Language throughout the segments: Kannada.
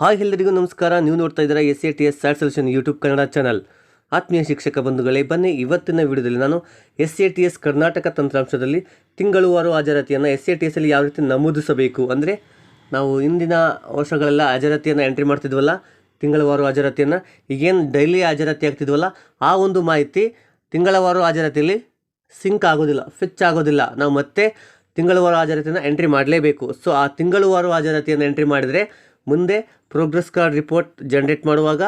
ಹಾಯ್ ಎಲ್ಲರಿಗೂ ನಮಸ್ಕಾರ. ನೀವು ನೋಡ್ತಾ ಇದ್ದೀರಾ S A T S SATS solution YouTube Kannada channel. ಆತ್ಮೀಯ ಶಿಕ್ಷಕ ಬಂಧುಗಳೇ, ಬನ್ನಿ ಇವತ್ತಿನ ವಿಡಿಯೋದಲ್ಲಿ ನಾನು S A T S Karnataka ತಂತ್ರಾಂಶದಲ್ಲಿ ತಿಂಗಳುವಾರು ಹಾಜರಾತಿಯನ್ನು ಎಸ್ ಎ ಟಿ ಎಸ್ಸಲ್ಲಿ ಯಾವ ರೀತಿ ನಮೂದಿಸಬೇಕು ಅಂದರೆ, ನಾವು ಇಂದಿನ ವರ್ಷಗಳೆಲ್ಲ ಹಾಜರಾತಿಯನ್ನು ಎಂಟ್ರಿ ಮಾಡ್ತಿದ್ವಲ್ಲ, ತಿಂಗಳವಾರು ಹಾಜರಾತಿಯನ್ನು, ಈಗೇನು ಡೈಲಿ ಹಾಜರಾತಿ ಆಗ್ತಿದ್ವಲ್ಲ, ಆ ಒಂದು ಮಾಹಿತಿ ತಿಂಗಳವಾರು ಹಾಜರಾತಿಯಲ್ಲಿ ಸಿಂಕ್ ಆಗೋದಿಲ್ಲ ಫಿಚ್ ಆಗೋದಿಲ್ಲ. ನಾವು ಮತ್ತೆ ತಿಂಗಳವಾರು ಹಾಜರಾತಿಯನ್ನು ಎಂಟ್ರಿ ಮಾಡಲೇಬೇಕು. ಸೊ ಆ ತಿಂಗಳವಾರು ಹಾಜರಾತಿಯನ್ನು ಎಂಟ್ರಿ ಮಾಡಿದರೆ ಮುಂದೆ ಪ್ರೋಗ್ರೆಸ್ ಕಾರ್ಡ್ ರಿಪೋರ್ಟ್ ಜನ್ರೇಟ್ ಮಾಡುವಾಗ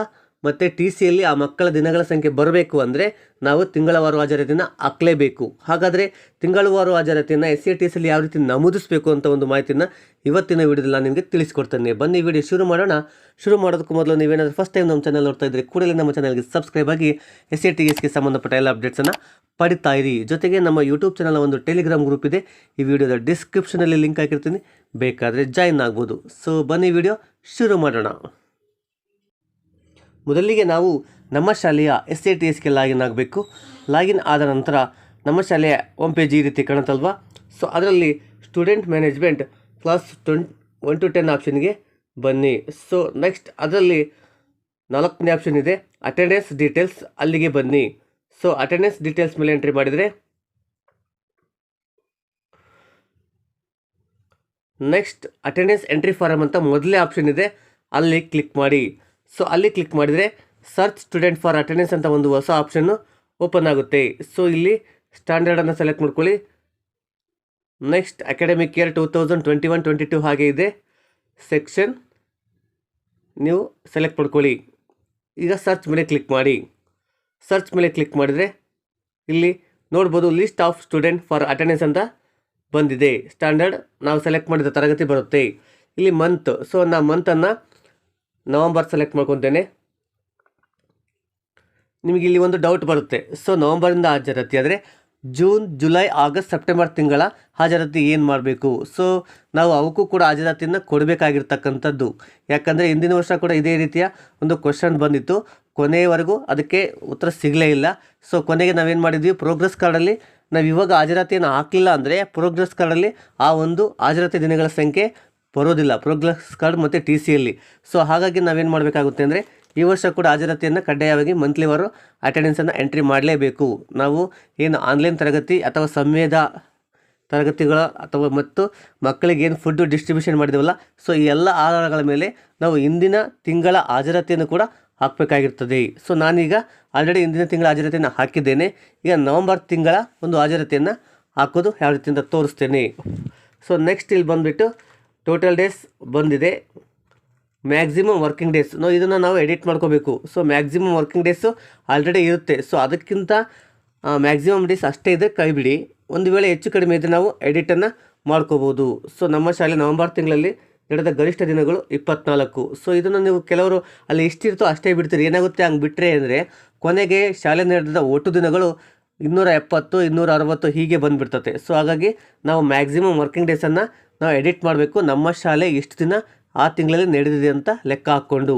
ಮತ್ತು ಟಿ ಸಿಯಲ್ಲಿ ಆ ಮಕ್ಕಳ ದಿನಗಳ ಸಂಖ್ಯೆ ಬರಬೇಕು ಅಂದರೆ ನಾವು ತಿಂಗಳವಾರು ಹಾಜರಾತಿಯನ್ನು ಹಾಕಲೇಬೇಕು. ಹಾಗಾದರೆ ತಿಂಗಳವಾರು ಹಾಜರಾತಿಯನ್ನು ಎಸ್ ಸಿ ಟಿ ಸಿಯಲ್ಲಿ ಯಾವ ರೀತಿ ನಮೂದಿಸಬೇಕು ಅಂತ ಒಂದು ಮಾಹಿತಿನ ಇವತ್ತಿನ ವಿಡಿಯೋದಲ್ಲಿ ನಾನು ನಿಮಗೆ ತಿಳಿಸ್ಕೊಡ್ತೇನೆ. ಬನ್ನಿ ವಿಡಿಯೋ ಶುರು ಮಾಡೋಣ. ಶುರು ಮಾಡೋದಕ್ಕೂ ಮೊದಲು ನೀವೇನಾದರೂ ಫಸ್ಟ್ ಟೈಮ್ ನಮ್ಮ ಚಾನಲ್ ನೋಡ್ತಾ ಇದ್ದರೆ ಕೂಡಲೇ ನಮ್ಮ ಚಾನಲ್ಗೆ ಸಬ್ಸ್ಕ್ರೈಬ್ ಆಗಿ ಎಸ್ ಸಿ ಟಿ ಎಸ್ಗೆ ಸಂಬಂಧಪಟ್ಟ ಎಲ್ಲ ಅಪ್ಡೇಟ್ಸನ್ನು ಪಡಿತಾ ಇರಿ. ಜೊತೆಗೆ ನಮ್ಮ ಯೂಟ್ಯೂಬ್ ಚಾನಲ್ ಒಂದು ಟೆಲಿಗ್ರಾಮ್ ಗ್ರೂಪ್ ಇದೆ. ಈ ವಿಡಿಯೋದ ಡಿಸ್ಕ್ರಿಪ್ಷನಲ್ಲಿ ಲಿಂಕ್ ಹಾಕಿರ್ತೀನಿ. ಬೇಕಾದರೆ ಜಾಯಿನ್ ಆಗ್ಬೋದು. ಸೊ ಬನ್ನಿ ವಿಡಿಯೋ ಶುರು ಮಾಡೋಣ. ಮೊದಲಿಗೆ ನಾವು ನಮ್ಮ ಶಾಲೆಯ ಎಸ್ ಎ ಟಿ ಎಸ್ಗೆ ಲಾಗಿನ್ ಆಗಬೇಕು. ಲಾಗಿನ್ ಆದ ನಂತರ ನಮ್ಮ ಶಾಲೆಯ ಹೋಮ್ ಪೇಜ್ ಈ ರೀತಿ ಕಾಣುತ್ತಲ್ವಾ? ಸೊ ಅದರಲ್ಲಿ student management class twenty one two ten ಆಪ್ಷನ್ಗೆ ಬನ್ನಿ. ಸೊ ನೆಕ್ಸ್ಟ್ ಅದರಲ್ಲಿ ನಾಲ್ಕನೇ ಆಪ್ಷನ್ ಇದೆ. ಅಟೆಂಡೆನ್ಸ್ ಡೀಟೇಲ್ಸ್ ಅಲ್ಲಿಗೆ ಬನ್ನಿ. ಸೊ ಅಟೆಂಡೆನ್ಸ್ ಡೀಟೇಲ್ಸ್ ಮೇಲೆ ಎಂಟ್ರಿ ಮಾಡಿದರೆ ನೆಕ್ಸ್ಟ್ ಅಟೆಂಡೆನ್ಸ್ ಎಂಟ್ರಿ ಫಾರಮ್ ಅಂತ ಮೊದಲೇ ಆಪ್ಷನ್ ಇದೆ. ಅಲ್ಲಿ ಕ್ಲಿಕ್ ಮಾಡಿ. ಸೊ ಅಲ್ಲಿ ಕ್ಲಿಕ್ ಮಾಡಿದರೆ ಸರ್ಚ್ ಸ್ಟೂಡೆಂಟ್ ಫಾರ್ ಅಟೆಂಡೆನ್ಸ್ ಅಂತ ಒಂದು ಹೊಸ ಆಪ್ಷನ್ನು ಓಪನ್ ಆಗುತ್ತೆ. ಸೊ ಇಲ್ಲಿ ಸ್ಟ್ಯಾಂಡರ್ಡನ್ನು ಸೆಲೆಕ್ಟ್ ಮಾಡ್ಕೊಳ್ಳಿ. Next academic year two thousand twenty one twenty two ಹಾಗೆ ಇದೆ. ಸೆಕ್ಷನ್ ನೀವು ಸೆಲೆಕ್ಟ್ ಮಾಡ್ಕೊಳ್ಳಿ. ಈಗ ಸರ್ಚ್ ಮೇಲೆ ಕ್ಲಿಕ್ ಮಾಡಿ. ಸರ್ಚ್ ಮೇಲೆ ಕ್ಲಿಕ್ ಮಾಡಿದರೆ ಇಲ್ಲಿ ನೋಡ್ಬೋದು list of student for attendance ಅಂತ ಬಂದಿದೆ. ಸ್ಟ್ಯಾಂಡರ್ಡ್ ನಾವು ಸೆಲೆಕ್ಟ್ ಮಾಡಿದ ತರಗತಿ ಬರುತ್ತೆ. ಇಲ್ಲಿ ಮಂತ್ ಸೊ ನಾ ಮಂತನ್ನು ನವಂಬರ್ ಸೆಲೆಕ್ಟ್ ಮಾಡ್ಕೊತೇನೆ. ನಿಮಗೆ ಇಲ್ಲಿ ಒಂದು ಡೌಟ್ ಬರುತ್ತೆ. ಸೊ ನವಂಬರಿಂದ ಹಾಜರಾತಿ. ಆದರೆ ಜೂನ್ ಜುಲೈ ಆಗಸ್ಟ್ ಸೆಪ್ಟೆಂಬರ್ ತಿಂಗಳ ಹಾಜರಾತಿ ಏನು ಮಾಡಬೇಕು? ಸೊ ನಾವು ಅವಕ್ಕೂ ಕೂಡ ಹಾಜರಾತಿಯನ್ನು ಕೊಡಬೇಕಾಗಿರ್ತಕ್ಕಂಥದ್ದು. ಯಾಕಂದರೆ, ಹಿಂದಿನ ವರ್ಷ ಕೂಡ ಇದೇ ರೀತಿಯ ಒಂದು ಕ್ವಶನ್ ಬಂದಿತ್ತು. ಕೊನೆಯವರೆಗೂ ಅದಕ್ಕೆ ಉತ್ತರ ಸಿಗಲೇ ಇಲ್ಲ. ಸೊ ಕೊನೆಗೆ ನಾವೇನು ಮಾಡಿದ್ವಿ? ಪ್ರೋಗ್ರೆಸ್ ಕಾರ್ಡಲ್ಲಿ ನಾವು ಇವಾಗ ಹಾಜರಾತಿಯನ್ನು ಹಾಕಲಿಲ್ಲ ಅಂದರೆ ಪ್ರೋಗ್ರೆಸ್ ಕಾರ್ಡಲ್ಲಿ ಆ ಒಂದು ಹಾಜರಾತಿ ದಿನಗಳ ಸಂಖ್ಯೆ ಬರೋದಿಲ್ಲ. ಪ್ರೋಗ್ರೆಸ್ ಕಾರ್ಡ್ ಮತ್ತು ಟಿ ಸಿಯಲ್ಲಿ ಸೊ ಹಾಗಾಗಿ ನಾವೇನು ಮಾಡಬೇಕಾಗುತ್ತೆ ಅಂದರೆ, ಈ ವರ್ಷ ಕೂಡ ಹಾಜರಾತಿಯನ್ನು ಕಡ್ಡಾಯವಾಗಿ ಮಂತ್ಲಿ ವಾರು ಅಟೆಂಡೆನ್ಸನ್ನು ಎಂಟ್ರಿ ಮಾಡಲೇಬೇಕು. ನಾವು ಏನು ಆನ್ಲೈನ್ ತರಗತಿ ಅಥವಾ ಸಂವೇದ ತರಗತಿಗಳ ಅಥವಾ ಮತ್ತು ಮಕ್ಕಳಿಗೆ ಏನು ಫುಡ್ಡು ಡಿಸ್ಟ್ರಿಬ್ಯೂಷನ್ ಮಾಡಿದೆವಲ್ಲ ಸೊ ಈ ಎಲ್ಲ ಆಧಾರಗಳ ಮೇಲೆ ನಾವು ಇಂದಿನ ತಿಂಗಳ ಹಾಜರಾತಿಯನ್ನು ಕೂಡ ಹಾಕಬೇಕಾಗಿರ್ತದೆ. ಸೊ ನಾನೀಗ ಆಲ್ರೆಡಿ ಇಂದಿನ ತಿಂಗಳ ಹಾಜರಾತಿಯನ್ನು ಹಾಕಿದ್ದೇನೆ. ಈಗ ನವಂಬರ್ ತಿಂಗಳ ಒಂದು ಹಾಜರಾತಿಯನ್ನು ಹಾಕೋದು ಯಾವ ರೀತಿ ಅಂತ ತೋರಿಸ್ತೇನೆ. ಸೊ ನೆಕ್ಸ್ಟ್ ಇಲ್ಲಿ ಬಂದುಬಿಟ್ಟು ಟೋಟಲ್ ಡೇಸ್ ಬಂದಿದೆ. ಮ್ಯಾಕ್ಸಿಮಮ್ ವರ್ಕಿಂಗ್ ಡೇಸ್ ನಾವು ಇದನ್ನು ನಾವು ಎಡಿಟ್ ಮಾಡ್ಕೋಬೇಕು. So maximum working days already ಇರುತ್ತೆ. ಸೊ ಅದಕ್ಕಿಂತ ಮ್ಯಾಕ್ಸಿಮಮ್ ಡೇಸ್ ಅಷ್ಟೇ ಇದೆ ಕೈ ಬಿಡಿ ಒಂದು ವೇಳೆ ಹೆಚ್ಚು ಕಡಿಮೆ ಇದ್ದರೆ ನಾವು ಎಡಿಟನ್ನು ಮಾಡ್ಕೋಬೋದು. ಸೊ ನಮ್ಮ ಶಾಲೆ ನವೆಂಬರ್ ತಿಂಗಳಲ್ಲಿ ನಡೆದ ಗರಿಷ್ಠ ದಿನಗಳು ಇಪ್ಪತ್ನಾಲ್ಕು. ಸೊ ಇದನ್ನು ನೀವು ಕೆಲವರು ಅಲ್ಲಿ ಎಷ್ಟಿರ್ತೋ ಅಷ್ಟೇ ಬಿಡ್ತೀರಿ. ಏನಾಗುತ್ತೆ ಹಂಗೆ ಬಿಟ್ಟರೆ ಅಂದರೆ, ಕೊನೆಗೆ ಶಾಲೆ ನಡೆದ ಒಟ್ಟು ದಿನಗಳು ಇನ್ನೂರ ಎಪ್ಪತ್ತು, ಇನ್ನೂರ ಅರವತ್ತು ಹೀಗೆ ಬಂದುಬಿಡ್ತತೆ. ಸೊ ಹಾಗಾಗಿ ನಾವು ಮ್ಯಾಕ್ಸಿಮಮ್ ವರ್ಕಿಂಗ್ ಡೇಸನ್ನು ನಾವು ಎಡಿಟ್ ಮಾಡಬೇಕು. ನಮ್ಮ ಶಾಲೆ ಎಷ್ಟು ದಿನ ಆ ತಿಂಗಳಲ್ಲಿ ನಡೆದಿದೆ ಅಂತ ಲೆಕ್ಕ ಹಾಕ್ಕೊಂಡು.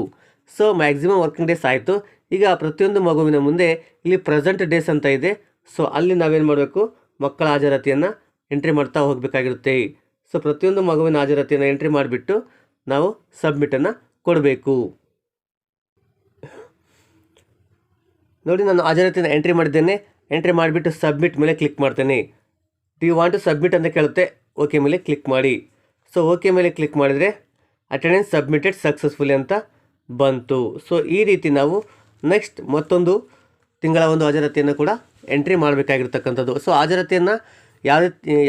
ಸೊ ಮ್ಯಾಕ್ಸಿಮಮ್ ವರ್ಕಿಂಗ್ ಡೇಸ್ ಆಯಿತು. ಈಗ ಪ್ರತಿಯೊಂದು ಮಗುವಿನ ಮುಂದೆ ಇಲ್ಲಿ ಪ್ರೆಸೆಂಟ್ ಡೇಸ್ ಅಂತ ಇದೆ. ಸೊ ಅಲ್ಲಿ ನಾವೇನು ಮಾಡಬೇಕು? ಮಕ್ಕಳ ಹಾಜರಾತಿಯನ್ನು ಎಂಟ್ರಿ ಮಾಡ್ತಾ ಹೋಗಬೇಕಾಗಿರುತ್ತೆ. ಸೊ ಪ್ರತಿಯೊಂದು ಮಗುವಿನ ಹಾಜರಾತಿಯನ್ನು ಎಂಟ್ರಿ ಮಾಡಿಬಿಟ್ಟು ನಾವು ಸಬ್ಮಿಟನ್ನು ಕೊಡಬೇಕು. ನೋಡಿ, ನಾನು ಹಾಜರಾತಿಯನ್ನು ಎಂಟ್ರಿ ಮಾಡಿದ್ದೇನೆ. ಎಂಟ್ರಿ ಮಾಡಿಬಿಟ್ಟು ಸಬ್ಮಿಟ್ ಮೇಲೆ ಕ್ಲಿಕ್ ಮಾಡ್ತೇನೆ. Do you want to submit ಅಂತ ಕೇಳುತ್ತೆ? ಓಕೆ ಮೇಲೆ ಕ್ಲಿಕ್ ಮಾಡಿ. ಸೊ ಓಕೆ ಮೇಲೆ ಕ್ಲಿಕ್ ಮಾಡಿದರೆ ಅಟೆಂಡೆನ್ಸ್ ಸಬ್ಮಿಟೆಡ್ ಸಕ್ಸಸ್ಫುಲಿ ಅಂತ ಬಂತು. ಸೊ ಈ ರೀತಿ ನಾವು ನೆಕ್ಸ್ಟ್ ಮತ್ತೊಂದು ತಿಂಗಳ ಒಂದು ಹಾಜರಾತಿಯನ್ನು ಕೂಡ ಎಂಟ್ರಿ ಮಾಡಬೇಕಾಗಿರ್ತಕ್ಕಂಥದ್ದು. ಸೊ ಹಾಜರಾತಿಯನ್ನು ಯಾವ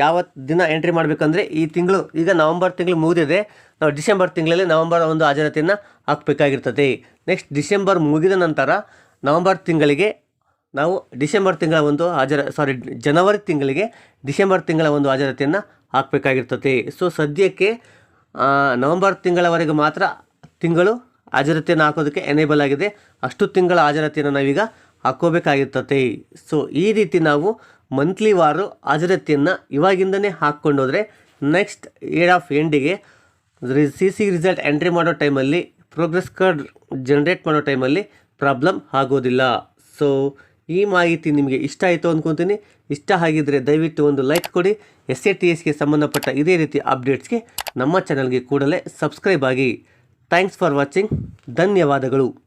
ಯಾವ ದಿನ ಎಂಟ್ರಿ ಮಾಡಬೇಕಂದ್ರೆ ಈ ತಿಂಗಳು, ಈಗ ನವಂಬರ್ ತಿಂಗಳು ಮುಗಿದಿದೆ. ನಾವು ಡಿಸೆಂಬರ್ ತಿಂಗಳಲ್ಲಿ ನವಂಬರ್ ಒಂದು ಹಾಜರಾತಿಯನ್ನು ಹಾಕಬೇಕಾಗಿರ್ತದೆ. ನೆಕ್ಸ್ಟ್ ಡಿಸೆಂಬರ್ ಮುಗಿದ ನಂತರ ನವಂಬರ್ ತಿಂಗಳಿಗೆ ನಾವು ಡಿಸೆಂಬರ್ ತಿಂಗಳ ಒಂದು ಹಾಜರ ಸಾರಿ ಜನವರಿ ತಿಂಗಳಿಗೆ ಡಿಸೆಂಬರ್ ತಿಂಗಳ ಒಂದು ಹಾಜರಾತಿಯನ್ನು ಹಾಕಬೇಕಾಗಿರ್ತದೆ ಸೊ ಸದ್ಯಕ್ಕೆ ನವಂಬರ್ ತಿಂಗಳವರೆಗೆ ಮಾತ್ರ ತಿಂಗಳು ಹಾಜರಾತಿಯನ್ನು ಹಾಕೋದಕ್ಕೆ ಎನೇಬಲ್ ಆಗಿದೆ. ಅಷ್ಟು ತಿಂಗಳ ಹಾಜರಾತಿಯನ್ನು ನಾವೀಗ ಹಾಕೋಬೇಕಾಗಿರ್ತತಿ ಸೊ ಈ ರೀತಿ ನಾವು ಮಂತ್ಲಿ ವಾರು ಹಾಜರಾತಿಯನ್ನು ಇವಾಗಿಂದನೇ ಹಾಕ್ಕೊಂಡೋದ್ರೆ ನೆಕ್ಸ್ಟ್ ಇಯರ್ ಆಫ್ ಎಂಡಿಗೆ ಸಿ ಸಿ ರಿಸಲ್ಟ್ ಎಂಟ್ರಿ ಮಾಡೋ ಟೈಮಲ್ಲಿ ಪ್ರೋಗ್ರೆಸ್ ಕಾರ್ಡ್ ಜನ್ರೇಟ್ ಮಾಡೋ ಟೈಮಲ್ಲಿ ಪ್ರಾಬ್ಲಮ್ ಆಗೋದಿಲ್ಲ. ಸೊ ಈ ಮಾಹಿತಿ ನಿಮಗೆ ಇಷ್ಟ ಆಯಿತು ಅಂದ್ಕೊತೀನಿ ಇಷ್ಟ ಆಗಿದ್ದರೆ ದಯವಿಟ್ಟು ಒಂದು ಲೈಕ್ ಕೊಡಿ. ಎಸ್ ಎ ಟಿ ಎಸ್ಗೆ ಸಂಬಂಧಪಟ್ಟ ಇದೇ ರೀತಿ ಅಪ್ಡೇಟ್ಸ್ಗೆ ನಮ್ಮ ಚಾನಲ್ಗೆ ಕೂಡಲೇ ಸಬ್ಸ್ಕ್ರೈಬ್ ಆಗಿ. ಥ್ಯಾಂಕ್ಸ್ ಫಾರ್ ವಾಚಿಂಗ್ ಧನ್ಯವಾದಗಳು.